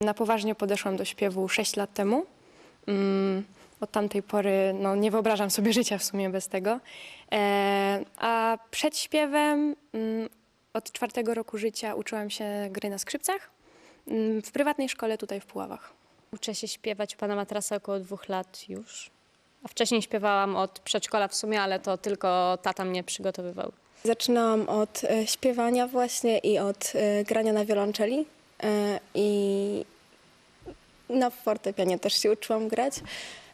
Na poważnie podeszłam do śpiewu 6 lat temu. Mm, Od tamtej pory no, nie wyobrażam sobie życia w sumie bez tego. E, a przed śpiewem mm, od czwartego roku życia uczyłam się gry na skrzypcach mm, w prywatnej szkole tutaj w Puławach. Uczę się śpiewać u pana Matrasa około dwóch lat już. A wcześniej śpiewałam od przedszkola w sumie, ale to tylko tata mnie przygotowywał. Zaczynałam od e, śpiewania właśnie i od e, grania na wiolonczeli i na fortepianie też się uczyłam grać.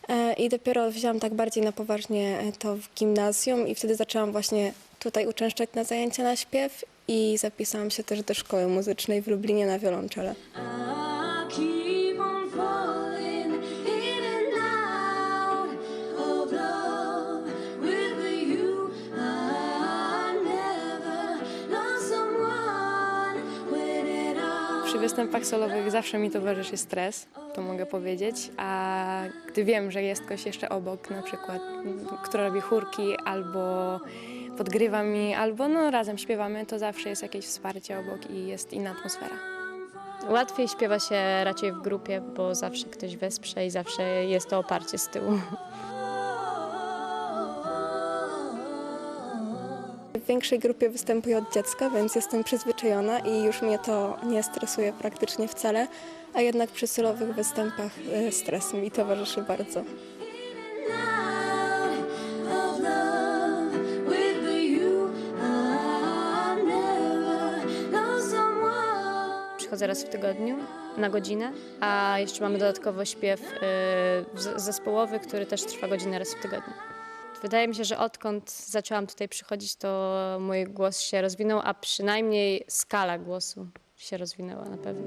E, I dopiero wzięłam tak bardziej na poważnie e, to w gimnazjum i wtedy zaczęłam właśnie tutaj uczęszczać na zajęcia na śpiew i zapisałam się też do szkoły muzycznej w Lublinie na wiolonczele. Przy występach solowych zawsze mi towarzyszy stres, to mogę powiedzieć, a gdy wiem, że jest ktoś jeszcze obok, na przykład, kto robi chórki albo podgrywa mi, albo no, razem śpiewamy, to zawsze jest jakieś wsparcie obok i jest inna atmosfera. Łatwiej śpiewa się raczej w grupie, bo zawsze ktoś wesprze i zawsze jest to oparcie z tyłu. Większej grupie występuję od dziecka, więc jestem przyzwyczajona i już mnie to nie stresuje praktycznie wcale, a jednak przy solowych występach e, stres mi towarzyszy bardzo. Przychodzę raz w tygodniu na godzinę, a jeszcze mamy dodatkowo śpiew z- zespołowy, który też trwa godzinę raz w tygodniu. Wydaje mi się, że odkąd zaczęłam tutaj przychodzić, to mój głos się rozwinął, a przynajmniej skala głosu się rozwinęła na pewno.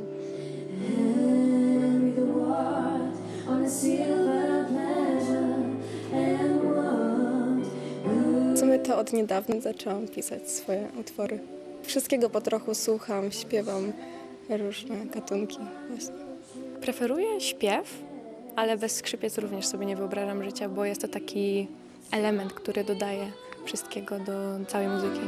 W sumie to od niedawna zaczęłam pisać swoje utwory. Wszystkiego po trochu słucham, śpiewam różne gatunki właśnie. Preferuję śpiew, ale bez skrzypiec również sobie nie wyobrażam życia, bo jest to taki element, który dodaje wszystkiego do całej muzyki.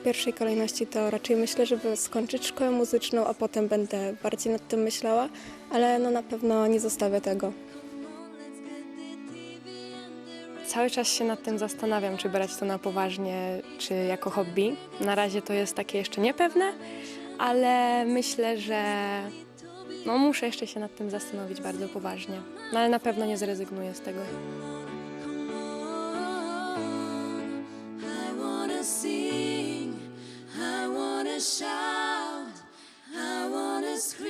W pierwszej kolejności to raczej myślę, żeby skończyć szkołę muzyczną, a potem będę bardziej nad tym myślała, ale no na pewno nie zostawię tego. Cały czas się nad tym zastanawiam, czy brać to na poważnie, czy jako hobby. Na razie to jest takie jeszcze niepewne, ale myślę, że no, muszę jeszcze się nad tym zastanowić bardzo poważnie. No, ale na pewno nie zrezygnuję z tego. sing, I wanna shout, I wanna scream.